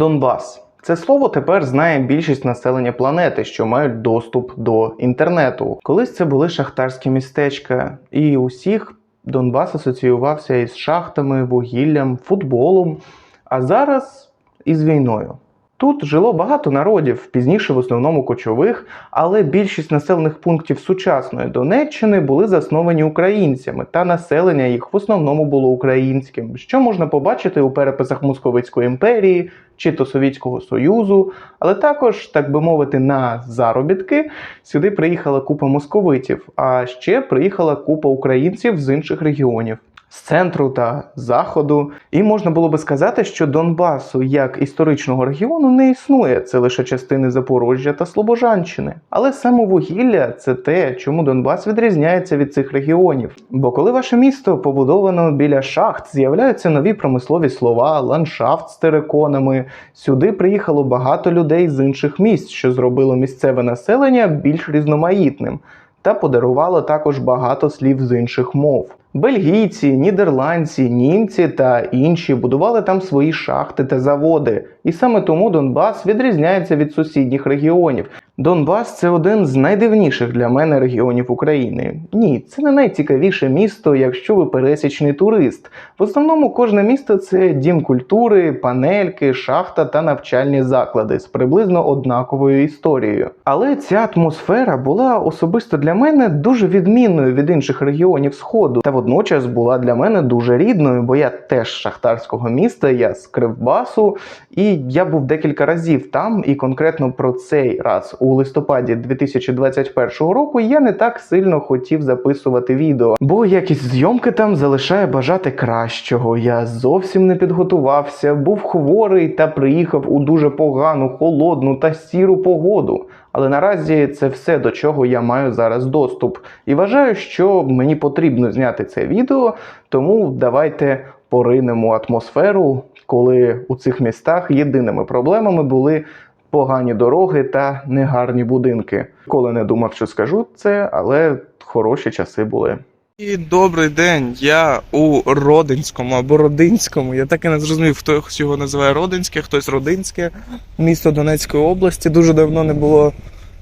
Донбас. Це слово тепер знає більшість населення планети, що мають доступ до інтернету. Колись це були шахтарські містечка, і усіх Донбас асоціювався із шахтами, вугіллям, футболом, а зараз із війною. Тут жило багато народів, пізніше в основному кочових, але більшість населених пунктів сучасної Донеччини були засновані українцями, та населення їх в основному було українським, що можна побачити у переписах Московицької імперії чи то Совєтського Союзу, але також, так би мовити, на заробітки сюди приїхала купа московитів, а ще приїхала купа українців з інших регіонів. З центру та заходу, і можна було би сказати, що Донбасу як історичного регіону не існує, це лише частини Запоріжжя та Слобожанщини. Але саме вугілля це те, чому Донбас відрізняється від цих регіонів. Бо коли ваше місто побудовано біля шахт, з'являються нові промислові слова, ландшафт з териконами. Сюди приїхало багато людей з інших міст, що зробило місцеве населення більш різноманітним, та подарувало також багато слів з інших мов. Бельгійці, нідерландці, німці та інші будували там свої шахти та заводи, і саме тому Донбас відрізняється від сусідніх регіонів. Донбас це один з найдивніших для мене регіонів України. Ні, це не найцікавіше місто, якщо ви пересічний турист. В основному кожне місто це дім культури, панельки, шахта та навчальні заклади з приблизно однаковою історією. Але ця атмосфера була особисто для мене дуже відмінною від інших регіонів Сходу, та водночас була для мене дуже рідною, бо я теж шахтарського міста, я з Кривбасу, і я був декілька разів там, і конкретно про цей раз у листопаді 2021 року я не так сильно хотів записувати відео, бо якість зйомки там залишає бажати кращого. Я зовсім не підготувався, був хворий та приїхав у дуже погану, холодну та сіру погоду. Але наразі це все, до чого я маю зараз доступ. І вважаю, що мені потрібно зняти це відео, тому давайте поринемо атмосферу, коли у цих містах єдиними проблемами були погані дороги та негарні будинки. Коли не думав, що скажу це, але хороші часи були. І добрий день. Я у Родинському або Родинському. Я так і не зрозумів, хто його називає Родинське, хтось Родинське, місто Донецької області. Дуже давно не було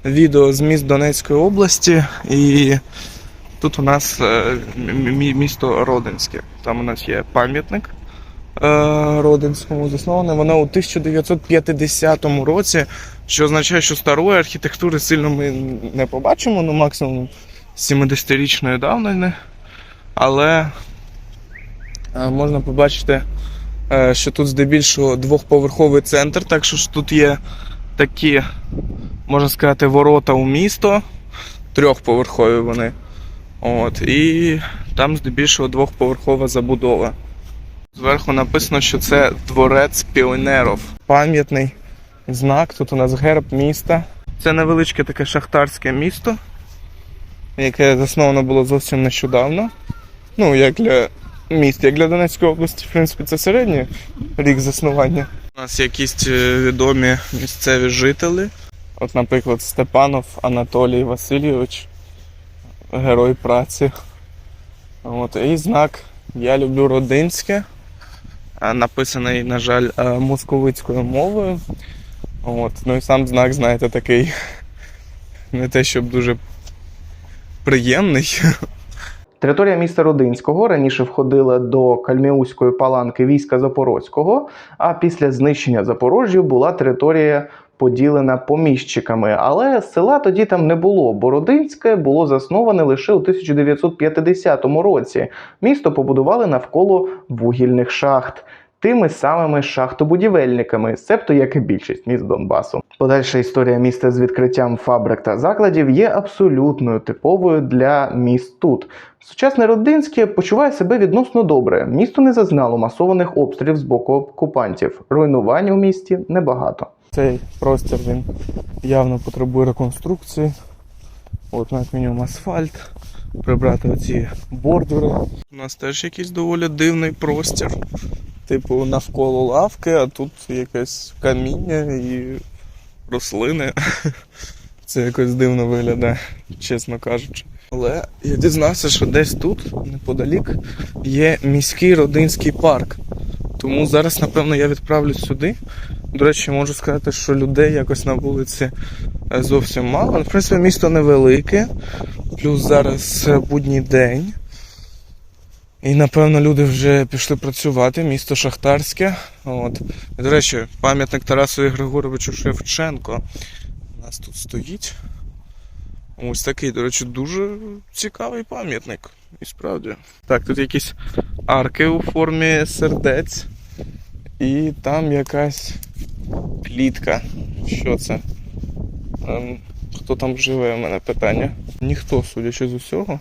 відео з міст Донецької області. І тут у нас е, місто Родинське. Там у нас є пам'ятник е, Родинському засноване. Воно у 1950 році, що означає, що старої архітектури сильно ми не побачимо, ну максимум 70-річної давнини. Але е, можна побачити, е, що тут здебільшого двохповерховий центр, так що ж тут є такі, можна сказати, ворота у місто, трьохповерхові вони. От, і там здебільшого двохповерхова забудова. Зверху написано, що це дворець піонерів. Пам'ятний знак. Тут у нас герб міста. Це невеличке таке шахтарське місто, яке засновано було зовсім нещодавно. Ну, як для міст, як для Донецької області, в принципі, це середній рік заснування. У нас якісь е, відомі місцеві жителі. От, наприклад, Степанов Анатолій Васильович, герой праці. От, і знак Я люблю родинське, написаний, на жаль, е, московицькою мовою. От, ну і сам знак, знаєте, такий не те, щоб дуже приємний. Територія міста Родинського раніше входила до Кальміуської паланки війська Запорозького, а після знищення Запорожжя була територія поділена поміщиками. Але села тоді там не було, бо Родинське було засноване лише у 1950 році. Місто побудували навколо вугільних шахт. Тими самими шахтобудівельниками, себто як і більшість міст Донбасу. Подальша історія міста з відкриттям фабрик та закладів є абсолютною типовою для міст тут. Сучасне Родинське почуває себе відносно добре. Місто не зазнало масованих обстрілів з боку окупантів. Руйнувань у місті небагато. Цей простір він явно потребує реконструкції. От як мінімум асфальт, прибрати оці бордюри. У нас теж якийсь доволі дивний простір. Типу навколо лавки, а тут якесь каміння і рослини. Це якось дивно виглядає, чесно кажучи. Але я дізнався, що десь тут, неподалік, є міський родинський парк. Тому зараз, напевно, я відправлюсь сюди, До речі, можу сказати, що людей якось на вулиці е, зовсім мало. Ну, В принципі, місто невелике, плюс зараз е, будній день. І напевно люди вже пішли працювати, місто Шахтарське. От. До речі, пам'ятник Тарасові Григоровичу Шевченко у нас тут стоїть. Ось такий, до речі, дуже цікавий пам'ятник. І справді. Так, тут якісь арки у формі сердець. І там якась клітка. Що це? Ем, хто там живе, у мене питання. Ніхто, судячи з усього.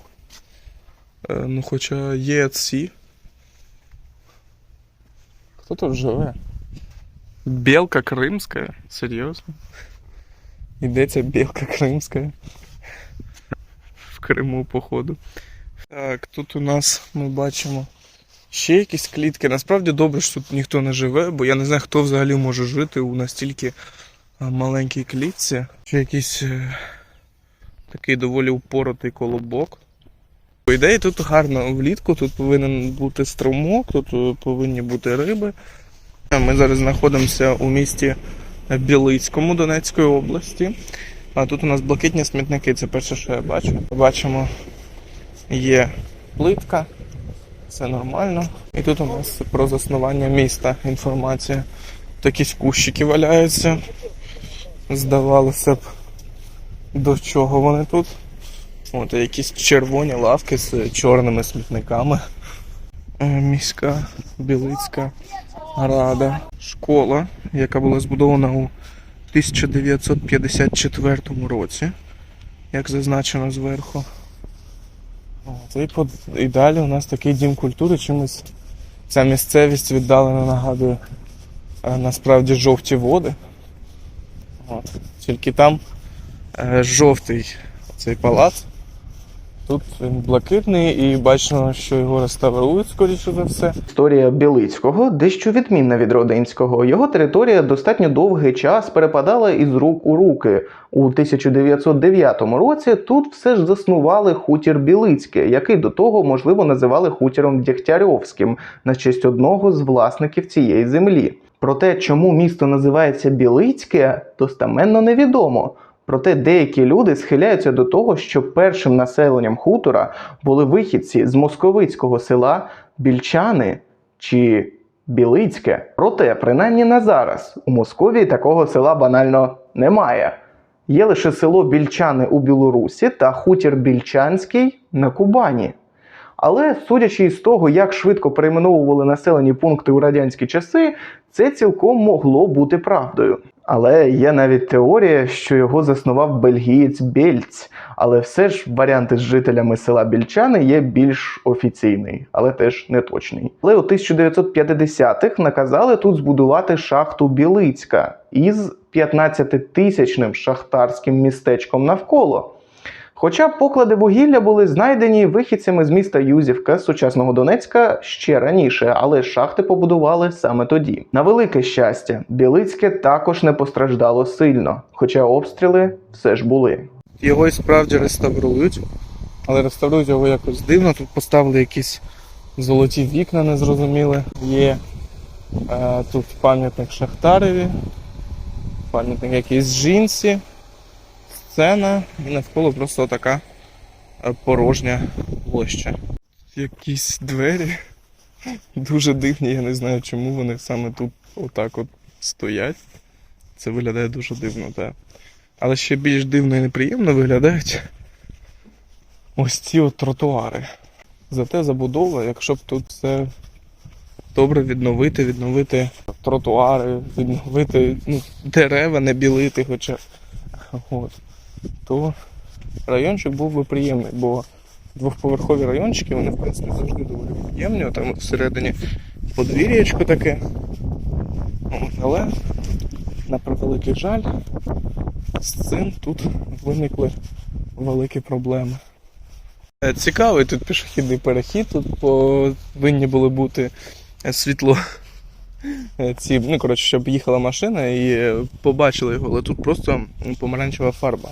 Е, ну, хоча є ці. Хто тут живе? Білка Кримська? Серйозно? Йдеться білка Кримська. В Криму, походу. Так, тут у нас ми бачимо ще якісь клітки. Насправді добре, що тут ніхто не живе, бо я не знаю, хто взагалі може жити у настільки маленькій клітці. Ще якийсь е, такий доволі упоротий колобок. По ідеї, тут гарно влітку, тут повинен бути струмок, тут е, повинні бути риби. Ми зараз знаходимося у місті Білицькому Донецької області. А тут у нас блакитні смітники, це перше, що я бачу. Бачимо, є плитка, все нормально. І тут у нас про заснування міста інформація. Тут якісь кущики валяються. Здавалося б, до чого вони тут. От якісь червоні лавки з чорними смітниками. Е, Міська Білицька рада. Школа, яка була збудована у 1954 році, як зазначено зверху. От, і, далі у нас такий дім культури, чимось ця місцевість віддалено нагадує е, насправді жовті води. От. Тільки там е, жовтий цей палац. Тут він блакитний і бачимо, що його реставрують, скоріше за все. Історія Білицького дещо відмінна від Родинського. Його територія достатньо довгий час перепадала із рук у руки. У 1909 році тут все ж заснували хутір Білицьке, який до того можливо називали хутіром Дєгтярьовським на честь одного з власників цієї землі. Про те, чому місто називається Білицьке, достаменно невідомо. Проте деякі люди схиляються до того, що першим населенням хутора були вихідці з московицького села Більчани чи Білицьке. Проте, принаймні на зараз, у Московії такого села банально немає. Є лише село Більчани у Білорусі та хутір Більчанський на Кубані. Але судячи із того, як швидко перейменовували населені пункти у радянські часи, це цілком могло бути правдою. Але є навіть теорія, що його заснував бельгієць Бельць. Але все ж варіант із жителями села Більчани є більш офіційний, але теж не точний. Але у 1950-х наказали тут збудувати шахту Білицька із 15-тисячним шахтарським містечком навколо. Хоча поклади вугілля були знайдені вихідцями з міста Юзівка сучасного Донецька ще раніше, але шахти побудували саме тоді. На велике щастя, Білицьке також не постраждало сильно, хоча обстріли все ж були. Його і справді реставрують, але реставрують його якось дивно. Тут поставили якісь золоті вікна незрозуміле. Є е, тут пам'ятник Шахтареві, пам'ятник якійсь жінці, сцена, і навколо просто така е, порожня площа. Якісь двері дуже дивні, я не знаю, чому вони саме тут отак от стоять. Це виглядає дуже дивно, так. Але ще більш дивно і неприємно виглядають ось ці от тротуари. Зате забудова, якщо б тут все добре відновити, відновити тротуари, відновити ну, дерева, не білити хоча. От, то райончик був би приємний, бо двохповерхові райончики, вони в принципі завжди доволі приємні. Там всередині подвір'ячко таке. Але, на превеликий жаль, з цим тут виникли великі проблеми. Е, Цікавий тут пішохідний перехід, тут повинні були бути е, світло. е, Ці, ну, коротше, щоб їхала машина і побачили його, але тут просто помаранчева фарба.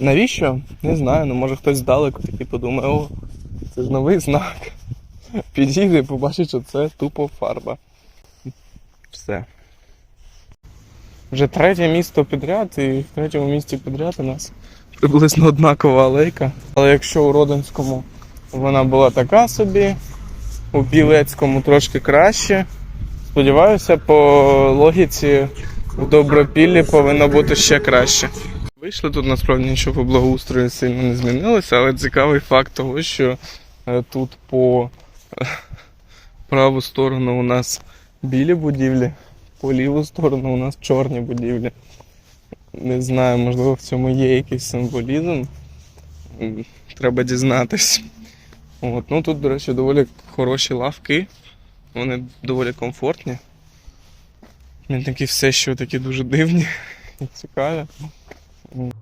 Навіщо? Не знаю, ну може хтось здалеку такий подумає, о, це ж новий знак. Підійде і побачить, що це тупо фарба. Все. вже третє місто підряд, і в третьому місті підряд у нас приблизно однакова алейка. Але якщо у Родинському вона була така собі, у Білецькому трошки краще. Сподіваюся, по логіці у Добропіллі повинно бути ще краще. Вийшли тут насправді нічого по благоустрою сильно не змінилося, але цікавий факт того, що е, тут по праву сторону у нас білі будівлі, по ліву сторону у нас чорні будівлі. Не знаю, можливо, в цьому є якийсь символізм. Треба дізнатись. От. Ну тут, до речі, доволі хороші лавки. Вони доволі комфортні. Він такі все, що такі дуже дивні і цікаві.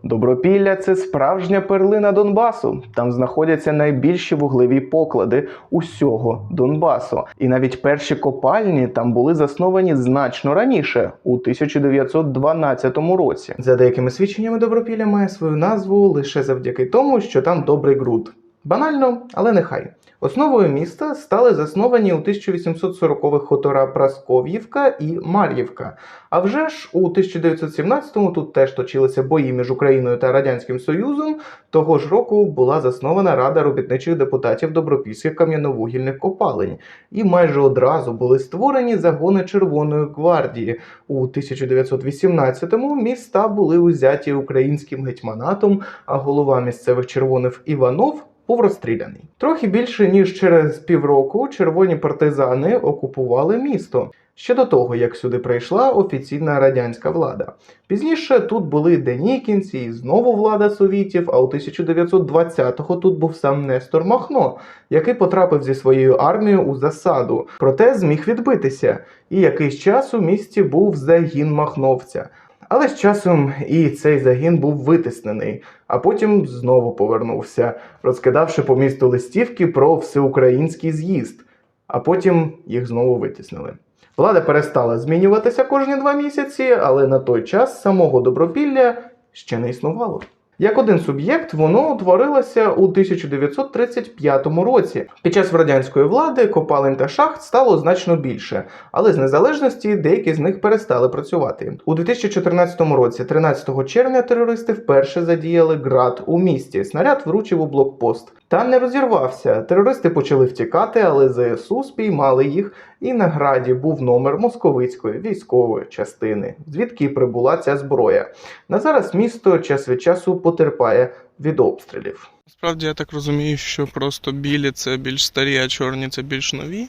Добропілля це справжня перлина Донбасу. Там знаходяться найбільші вуглеві поклади усього Донбасу. І навіть перші копальні там були засновані значно раніше, у 1912 році. За деякими свідченнями Добропілля має свою назву лише завдяки тому, що там добрий ґрунт. Банально, але нехай. Основою міста стали засновані у 1840-х хутора Прасков'ївка і Мар'ївка. А вже ж у 1917-му тут теж точилися бої між Україною та Радянським Союзом. Того ж року була заснована Рада робітничих депутатів добропільських кам'яновугільних копалень, і майже одразу були створені загони Червоної гвардії. У 1918-му міста були узяті українським гетьманатом, а голова місцевих червоних Іванов був розстріляний. Трохи більше ніж через півроку червоні партизани окупували місто. Ще до того, як сюди прийшла офіційна радянська влада. Пізніше тут були денікінці і знову влада совітів, а у 1920-го тут був сам Нестор Махно, який потрапив зі своєю армією у засаду, проте зміг відбитися. І якийсь час у місті був загін махновця. Але з часом і цей загін був витиснений, а потім знову повернувся, розкидавши по місту листівки про всеукраїнський з'їзд, а потім їх знову витіснили. Влада перестала змінюватися кожні два місяці, але на той час самого добропілля ще не існувало. Як один суб'єкт, воно утворилося у 1935 році. Під час радянської влади копалень та шахт стало значно більше, але з незалежності деякі з них перестали працювати. У 2014 році, 13 червня, терористи вперше задіяли град у місті. Снаряд влучив у блокпост. Та не розірвався. Терористи почали втікати, але ЗСУ спіймали їх, і на граді був номер московицької військової частини, звідки прибула ця зброя. На зараз місто час від часу потерпає від обстрілів. Насправді я так розумію, що просто білі це більш старі, а чорні це більш нові.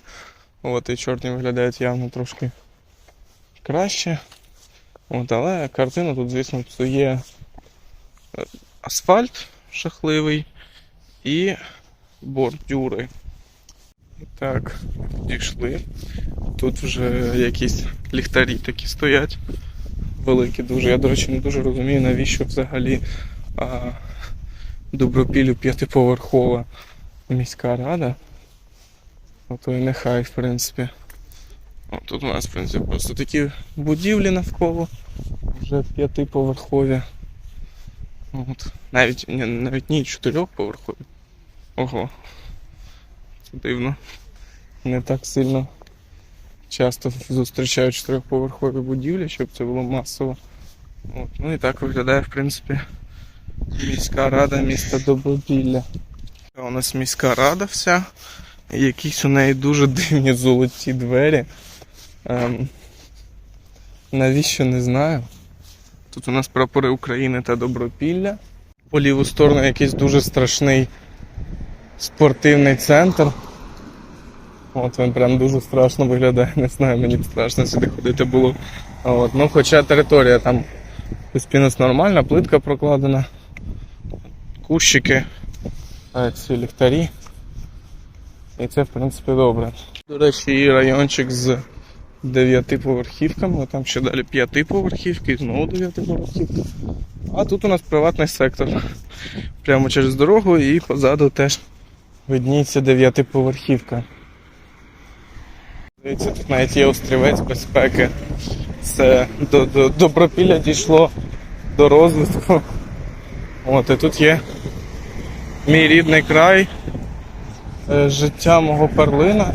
От і чорні виглядають явно трошки краще. От, але картина тут, звісно, псує е, асфальт жахливий і бордюри. Так, дійшли. Тут вже якісь ліхтарі такі стоять. Великі дуже. Я, до речі, не дуже розумію, навіщо взагалі а, Добропіллю п'ятиповерхова міська рада. Ото і нехай, в принципі. О, тут у нас, в принципі, просто такі будівлі навколо, вже п'ятиповерхові. От. Навіть, навіть ні, чотирьохповерхові. Ого. Дивно. Не так сильно часто зустрічаю чотирьохповерхові будівлі, щоб це було масово. От. Ну і так виглядає, в принципі, міська рада міста Добропілля. У нас міська рада вся. Якісь у неї дуже дивні золоті двері. Ем, навіщо не знаю. Тут у нас прапори України та Добропілля. По ліву сторону якийсь дуже страшний спортивний центр. От він прям дуже страшно виглядає. Не знаю, мені страшно сюди ходити було. От. Ну, хоча територія там плюс-мінус нормальна, плитка прокладена, кущики, ці ліхтарі. І це, в принципі, добре. До речі, і райончик з дев'ятиповерхівками, там ще далі п'ятиповерхівки, і знову дев'ятиповерхівки. А тут у нас приватний сектор. Прямо через дорогу і позаду теж видніється дев'ятиповерхівка. Дивіться, тут навіть є острівець безпеки. Це до, до, добропілля дійшло до розвитку. От, і тут є мій рідний край, життя мого перлина.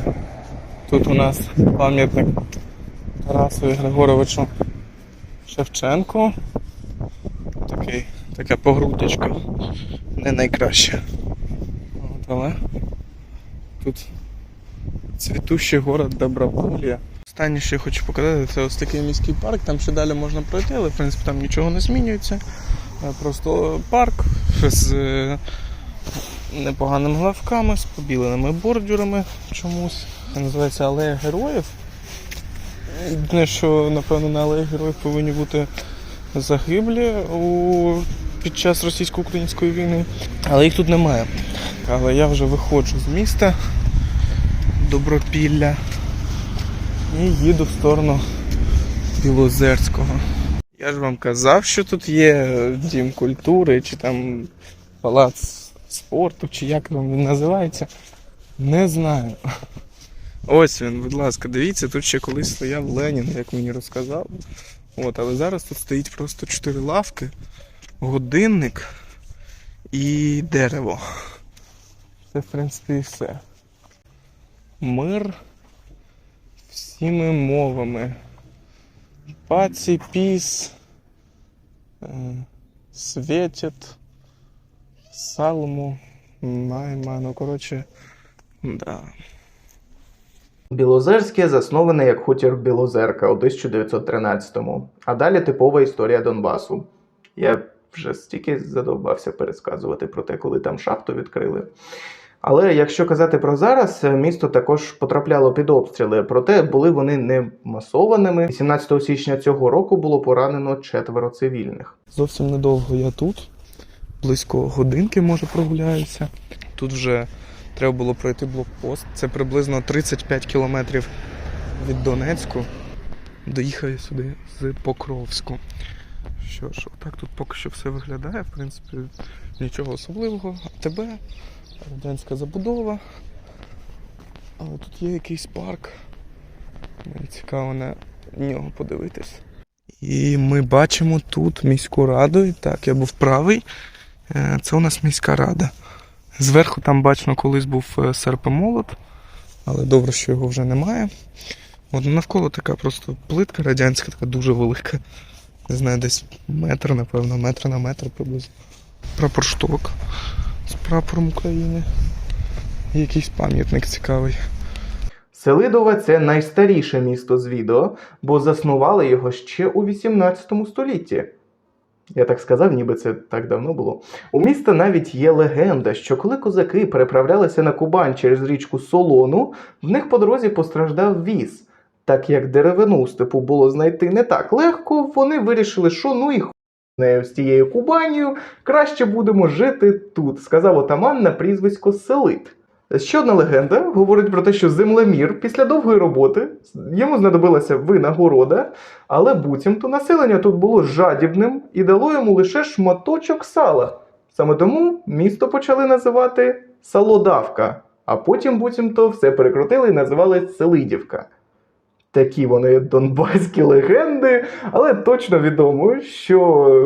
Тут у нас пам'ятник Тарасу Григоровичу Шевченко. Такий, така погрудочка. Не найкраще. Але тут цвітущий город Доброволья. Останнє, що я хочу показати, це ось такий міський парк. Там ще далі можна пройти, але в принципі там нічого не змінюється. Е, Просто парк з е, непоганими главками, з побіленими бордюрами чомусь. Називається Алея Героїв. Єдине, що, напевно, на Алеї Героїв повинні бути загиблі у... під час російсько-української війни. Але їх тут немає. Але я вже виходжу з міста Добропілля і їду в сторону Білозерського. Я ж вам казав, що тут є дім культури, чи там палац спорту, чи як там він називається. Не знаю. Ось він, будь ласка, дивіться, тут ще колись стояв Ленін, як мені розказав. От, але зараз тут стоїть просто чотири лавки, годинник і дерево. Це, в принципі, і все. Мир всіми мовами. Паці, піс, е, світять, салму, майма, ну коротше, да. Білозерське засноване як хутір Білозерка у 1913-му, а далі типова історія Донбасу. Я вже стільки задовбався пересказувати про те, коли там шахту відкрили. Але якщо казати про зараз, місто також потрапляло під обстріли, проте були вони не масованими. 17 січня цього року було поранено четверо цивільних. Зовсім недовго я тут. Близько годинки, може, прогуляюся. Тут вже треба було пройти блокпост. Це приблизно 35 кілометрів від Донецьку. Доїхав сюди з Покровську. Що ж, отак тут поки що все виглядає. В принципі, нічого особливого. А тебе радянська забудова. Але тут є якийсь парк. Мені цікаво на нього подивитись. І ми бачимо тут міську раду. Так, я був правий. Е, Це у нас міська рада. Зверху там бачно, колись був е, серпомолот, але добре, що його вже немає. От навколо така просто плитка радянська, така дуже велика. Не знаю, десь метр, напевно, метр на метр приблизно. Прапоршток з прапором України. Якийсь пам'ятник цікавий. Селидове це найстаріше місто з відео, бо заснували його ще у 18 столітті. Я так сказав, ніби це так давно було. У міста навіть є легенда, що коли козаки переправлялися на Кубань через річку Солону, в них по дорозі постраждав віз. Так як деревину у степу було знайти не так легко, вони вирішили, що ну і з тією Кубанію, краще будемо жити тут, сказав отаман на прізвисько Селит. Ще одна легенда говорить про те, що землемір після довгої роботи йому знадобилася винагорода, але буцімто населення тут було жадібним і дало йому лише шматочок сала. Саме тому місто почали називати Салодавка, а потім буцімто все перекрутили і називали Селидівка. Такі вони донбаські легенди, але точно відомо, що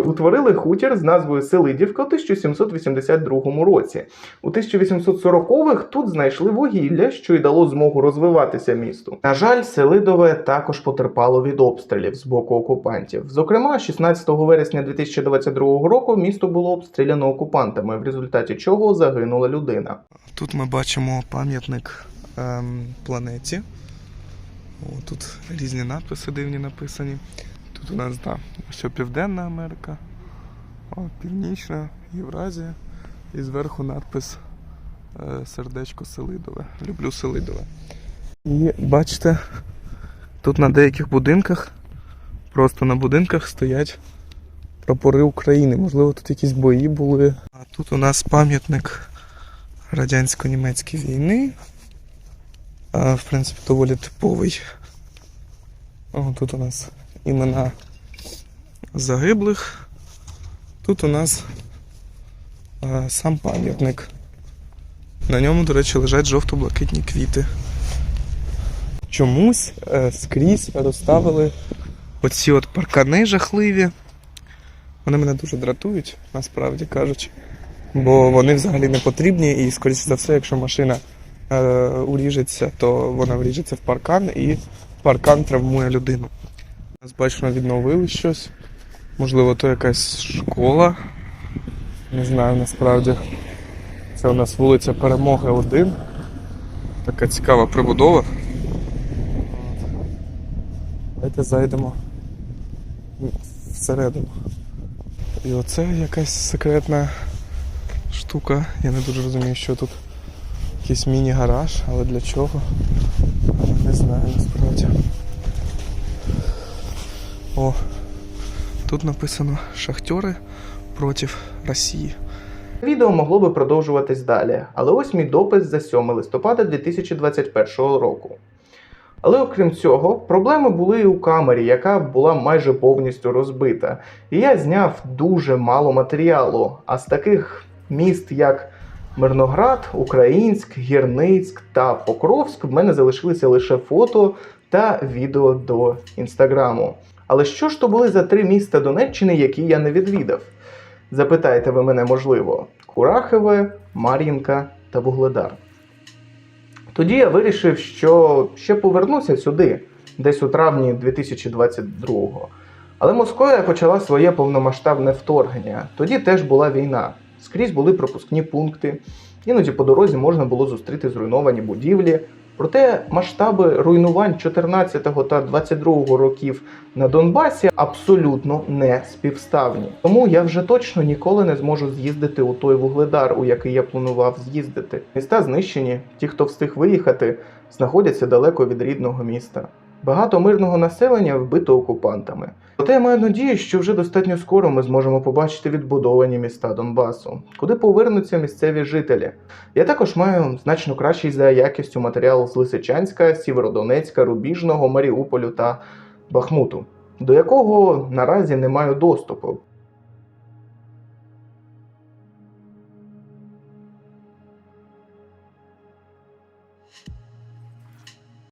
утворили хутір з назвою Селидівка у 1782 році. У 1840-х тут знайшли вугілля, що й дало змогу розвиватися місту. На жаль, Селидове також потерпало від обстрілів з боку окупантів. Зокрема, 16 вересня 2022 року місто було обстріляно окупантами, в результаті чого загинула людина. Тут ми бачимо пам'ятник ем, планеті. О, тут різні надписи дивні написані. Тут у нас, да, що Південна Америка, о, Північна, Євразія. І зверху надпис е, Сердечко Селидове. Люблю Селидове. І бачите, тут на деяких будинках, просто на будинках стоять прапори України. Можливо, тут якісь бої були. А тут у нас пам'ятник радянсько-німецької війни. В принципі, доволі типовий. О, тут у нас імена загиблих. Тут у нас сам пам'ятник. На ньому, до речі, лежать жовто-блакитні квіти. Чомусь е, скрізь розставили оці от паркани жахливі. Вони мене дуже дратують, насправді кажучи. Бо вони взагалі не потрібні, і, скоріше за все, якщо машина уріжеться, то вона вріжеться в паркан і паркан травмує людину. Зараз бачимо, відновили щось. Можливо, то якась школа. Не знаю насправді. Це у нас вулиця Перемоги 1. Така цікава прибудова. Давайте зайдемо всередину. І оце якась секретна штука. Я не дуже розумію, що тут. Якийсь міні-гараж, але для чого? Не знаю насправді. О, тут написано Шахтери проти Росії. Відео могло би продовжуватись далі, але ось мій допис за 7 листопада 2021 року. Але окрім цього, проблеми були і у камері, яка була майже повністю розбита. І я зняв дуже мало матеріалу. А з таких міст, як Мирноград, Українськ, Гірницьк та Покровськ, в мене залишилися лише фото та відео до інстаграму. Але що ж то були за три міста Донеччини, які я не відвідав? Запитаєте ви мене, можливо, Курахове, Мар'їнка та Вугледар. Тоді я вирішив, що ще повернуся сюди, десь у травні 2022-го. Але Московія почала своє повномасштабне вторгнення. Тоді теж була війна. Скрізь були пропускні пункти. Іноді по дорозі можна було зустріти зруйновані будівлі. Проте масштаби руйнувань 14 та 22 років на Донбасі абсолютно не співставні. Тому я вже точно ніколи не зможу з'їздити у той вугледар, у який я планував з'їздити. Міста знищені, ті, хто встиг виїхати, знаходяться далеко від рідного міста. Багато мирного населення вбито окупантами. Проте я маю надію, що вже достатньо скоро ми зможемо побачити відбудовані міста Донбасу, куди повернуться місцеві жителі. Я також маю значно кращий за якістю матеріал з Лисичанська, Сєвєродонецька, Рубіжного, Маріуполю та Бахмуту, до якого наразі не маю доступу.